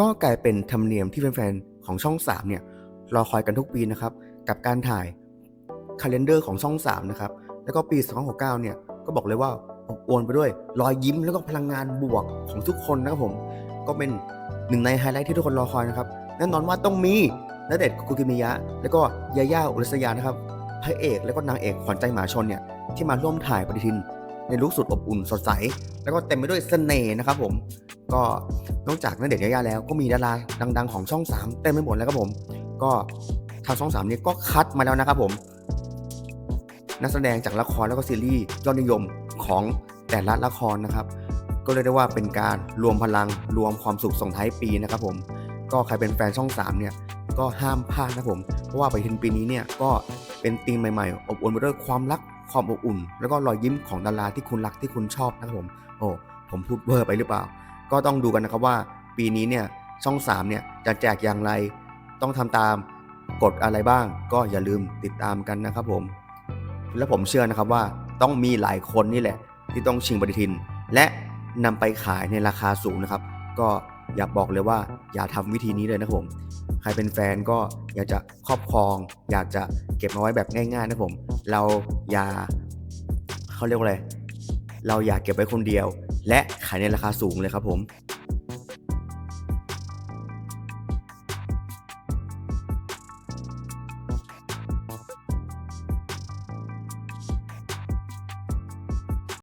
ก็กลายเป็นธรรมเนียมที่แฟนๆของช่อง3เนี่ยรอคอยกันทุกปีนะครับ กับการถ่ายคาล endar ของช่อง3นะครับแล้วก็ปี2069เนี่ยก็บอกเลยว่าอบอวลไปด้วยรอยยิ้มแล้วก็พลังงานบวกของทุกคนนะครับผมก็เป็นหนึ่งในไฮไลท์ที่ทุกคนรอคอยนะครับแน่นอนว่าต้องมีณเดชคุกิมิยะ แล้วก็ยาย่าอุรัสยานะครับพระเอกแล้วก็นางเอกขวัญใจหมาชนเนี่ยที่มาร่วมถ่ายปฏิทิน ในลุคสุดอบอุ่นสดใส แล้วก็เต็มไปด้วยเสน่ห์นะครับผม ก็ นอกจากณเดชน์ยายาแล้วก็มีดาราดัง ๆ ของช่อง 3 เต็มไปหมดแล้วครับผม ก็ทางช่อง 3 นี้ก็คัดมาแล้วนะครับผม นักแสดงจากละครแล้วก็ซีรีส์ยอดนิยมของแต่ละละครนะครับ ก็เรียกได้ว่าเป็นการรวมพลังรวมความสุขส่งท้ายปีนะครับผม ก็ใครเป็นแฟนช่อง 3 เนี่ยก็ห้ามพลาดนะผม เพราะว่าปฏิทินปีนี้เนี่ยก็เป็นธีมใหม่ๆ อบอวลไปด้วยความรักความอบอุ่น แล้วก็รอยยิ้มของดาราที่คุณรักที่คุณชอบนะครับผม โอ้ผมพูดเวอร์ไปหรือเปล่า ก็ต้องดูกันนะครับว่าปีนี้เนี่ยช่อง 3 เนี่ยจะแจกอย่างไร ต้องทำตามกฎอะไรบ้าง ก็อย่าลืมติดตามกันนะครับผม และผมเชื่อนะครับว่าต้องมีหลายคนนี่แหละ ที่ต้องชิงปฏิทิน และนำไปขายในราคาสูงนะครับ ก็อยากบอกเลยว่าอย่าทำวิธีนี้เลยนะครับผม ใครเป็นแฟนก็อยากจะครอบครอง อยากจะเก็บมาไว้แบบง่ายๆนะครับผม เราอย่าเขาเรียกว่าอะไร เราอยากเก็บไว้คนเดียว และขายในราคาสูงเลยครับผม